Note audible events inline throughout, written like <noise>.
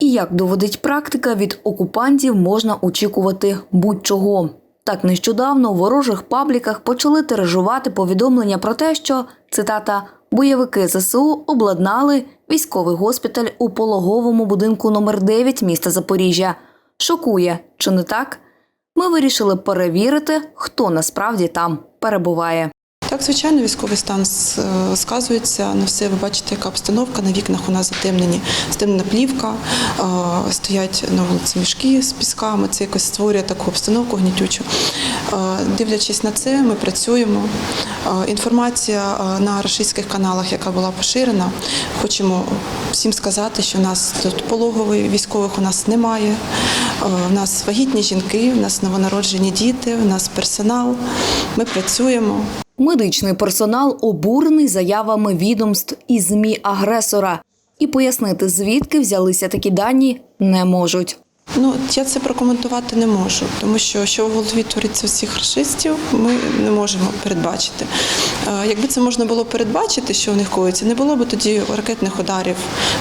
І як доводить практика, від окупантів можна очікувати будь-чого. Так нещодавно у ворожих пабліках почали тиражувати повідомлення про те, що цитата бойовики ЗСУ обладнали військовий госпіталь у пологовому будинку номер 9 міста Запоріжжя. Шокує, чи не так? Ми вирішили перевірити, хто насправді там перебуває. Так, звичайно, військовий стан е, сказується на все. Ви бачите, яка обстановка на вікнах у нас затемнені, затемнена плівка, е, стоять на вулиці мішки з пісками. Це якось створює таку обстановку гнітючу. Е, Дивлячись на це, ми працюємо. Інформація на російських каналах, яка була поширена, хочемо всім сказати, що у нас тут пологовий військових у нас немає. У нас вагітні жінки, у нас новонароджені діти, у нас персонал. Ми працюємо. Медичний персонал обурений заявами відомств і ЗМІ агресора. І пояснити, звідки взялися такі дані, не можуть. Ну, я це прокоментувати не можу, тому що що в голові твориться всіх расистів, ми не можемо передбачити. Е, Якби це можна було передбачити, що в них коїться, не було б тоді ракетних ударів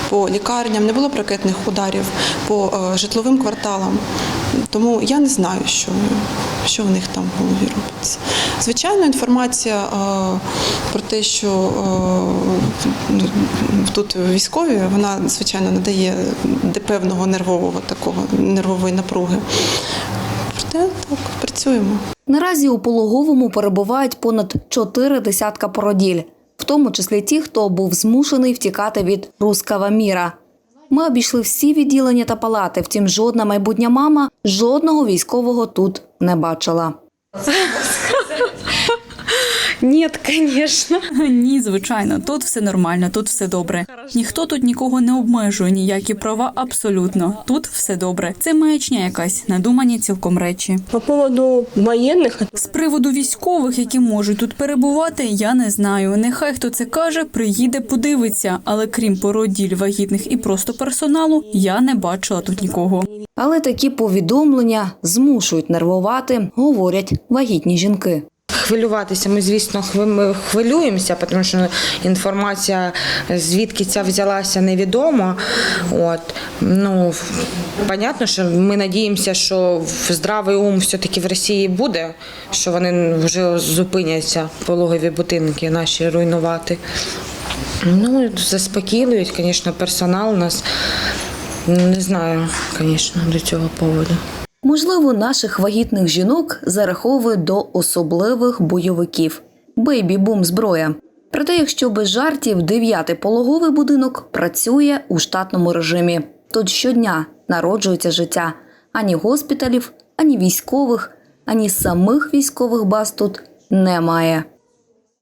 по лікарням, не було б ракетних ударів по е, житловим кварталам. Тому я не знаю, що, що в них там в голові робиться. Звичайно, інформація е, про те, що е, ну, тут військові, вона звичайно надає певного нервового такого нервової напруги. Проте так працюємо. Наразі у пологовому перебувають понад чотири десятка породіль, в тому числі ті, хто був змушений втікати від рускава міра. Ми обійшли всі відділення та палати, втім, жодна майбутня мама жодного військового тут не бачила. <laughs> Нет, конечно. <laughs> Ні, звичайно, тут все нормально, тут все добре. Ніхто тут нікого не обмежує, ніякі права абсолютно. Тут все добре. Це маячня якась, надумані цілком речі. По поводу военных, З приводу військових, які можуть тут перебувати, я не знаю. Нехай хто це каже, приїде, подивиться. Але крім породіль вагітних і просто персоналу, я не бачила тут нікого. Але такі повідомлення змушують нервувати, говорять вагітні жінки. Хвилюватися ми, звісно, хвилюємося, тому що інформація, звідки ця взялася, невідомо. От. Ну, понятно, що ми надіємося, що здравий ум все-таки в Росії буде, що вони вже зупиняться пологові будинки наші руйнувати. Ну, заспокоюють, звісно, персонал нас. Не знаю, звісно, до цього поводу. Можливо, наших вагітних жінок зараховують до особливих бойовиків бейбі-бум зброя. Проте, якщо без жартів, дев'ятий пологовий будинок працює у штатному режимі. Тут щодня народжується життя ані госпіталів, ані військових, ані самих військових баз тут немає.